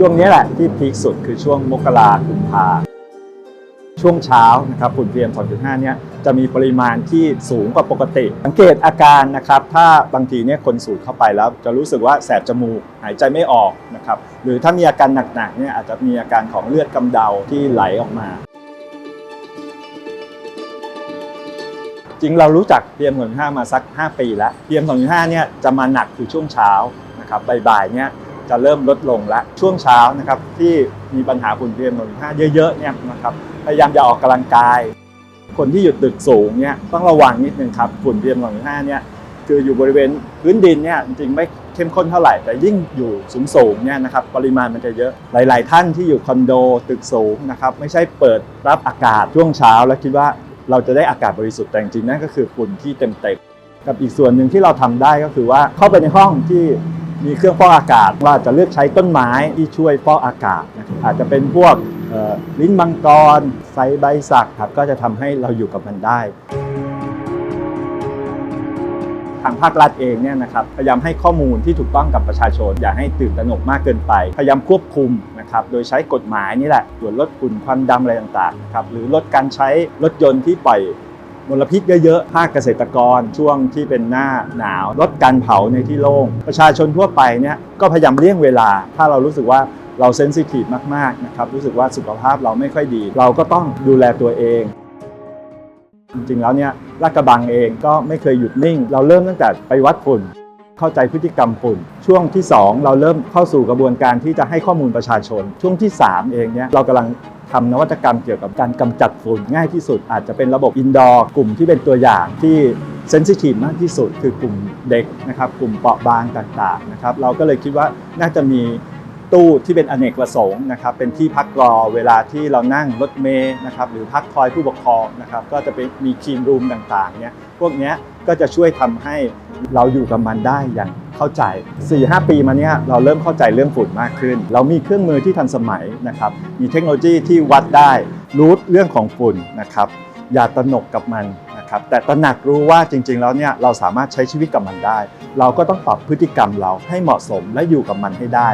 ช่วงนี้แหละที่พีคสุดคือช่วงมกรากุมภาช่วงเช้านะครับฝุ่น PM 2.5เนี่ยจะมีปริมาณที่สูงกว่าปกติ สังเกตอาการนะครับ ถ้าบางทีเนี่ยคนสูดเข้าไปแล้ว จะรู้สึกว่าแสบจมูกหายใจไม่ออกนะครับหรือถ้ามีอาการหนักๆเนี่ยอาจจะมีอาการของเลือดกำเดาที่ไหลออกมา จริงเรารู้จัก PM 2.5มาสัก 5 ปีแล้ว PM 2.5เนี่ยจะมาหนักคือช่วงเช้านะครับบ่ายๆเนี่ย จะเริ่มลดลงแล้วช่วงเช้านะครับที่มีปัญหาฝุ่น PM 2.5เยอะๆเนี่ยนะครับพยายามจะออกกำลังกาย คนที่อยู่ตึกสูงเนี่ยต้องระวังนิดนึงครับฝุ่น PM 2.5เนี่ยคืออยู่บริเวณพื้นดินเนี่ยจริงๆไม่เข้มข้นเท่าไหร่ แต่ยิ่งอยู่สูงๆเนี่ยนะครับปริมาณมันจะเยอะหลาย ๆ ท่านที่อยู่คอนโดตึกสูงนะครับไม่ใช่เปิดรับอากาศช่วงเช้า แล้วคิดว่าเราจะได้อากาศบริสุทธิ์แต่จริงๆนั่นก็คือฝุ่นที่เต็มเต็มๆกับอีกส่วนหนึ่งที่เราทำได้ก็คือว่าเข้าไปในห้องที่ มีเครื่องฟอกอากาศเราจะเลือกใช้ต้นไม้ที่ช่วยฟอกอากาศนะครับอาจจะเป็นพวกลิ้นมังกรไซใบสักครับก็จะทำให้เราอยู่กับมันได้ ทางภาครัฐเองเนี่ยนะครับพยายามให้ข้อมูลที่ถูกต้องกับประชาชน อย่าให้ตื่นตระหนกมากเกินไป พยายามควบคุมนะครับโดยใช้กฎหมายนี่แหละตรวจลดฝุ่นควันดำอะไรต่างๆนะครับหรือลดการใช้รถยนต์ที่ปล่อย มลพิษเยอะๆ ภาคเกษตรกรช่วงที่เป็นหน้าหนาว ลดการเผาในที่โล่ง ประชาชนทั่วไปเนี่ยก็พยายามเลี่ยงเวลา ถ้าเรารู้สึกว่าเราเซนซิทีฟมากๆนะครับรู้สึกว่าสุขภาพเราไม่ค่อยดี เราก็ต้องดูแลตัวเอง จริงๆแล้วเนี่ยลาดกระบังเองก็ไม่เคยหยุดนิ่ง เราเริ่มตั้งแต่ไปวัดฝุ่นเข้าใจพฤติกรรมฝุ่น ช่วงที่ 2 เราเริ่มเข้าสู่กระบวนการที่จะให้ข้อมูลประชาชน ช่วงที่ 3 เองเนี่ยเรากำลัง ทำนวัตกรรมเกี่ยวกับการกำจัดฝุ่นง่ายที่สุด อาจจะเป็นระบบอินดอร์กลุ่มที่เป็นตัวอย่างที่เซนซิทีฟมากที่สุด คือกลุ่มเด็กนะครับกลุ่มเปราะบางต่างๆนะครับเราก็เลยคิดว่าน่าจะมีตู้ที่เป็นอเนกประสงค์นะครับเป็นที่พักรอเวลาที่เรานั่งรถเมล์นะครับหรือพักคอยผู้ปกครองนะครับก็จะเป็นมีคีนรูมต่างๆเนี่ยพวกเนี้ยก็จะช่วยทำให้เราอยู่กับมันได้อย่าง เข้าใจ 4-5 ปีมาเนี้ยเราเริ่มเข้าใจเรื่องฝุ่นมากขึ้น เรามีเครื่องมือที่ทันสมัยนะครับ มีเทคโนโลยีที่วัดได้รู้เรื่องของฝุ่นนะครับ อย่าตระหนกกับมันนะครับ แต่ตระหนักรู้ว่าจริง ๆ แล้วเนี่ยเราสามารถใช้ชีวิตกับมันได้ เราก็ต้องปรับพฤติกรรมเราให้เหมาะสมและอยู่กับมันให้ได้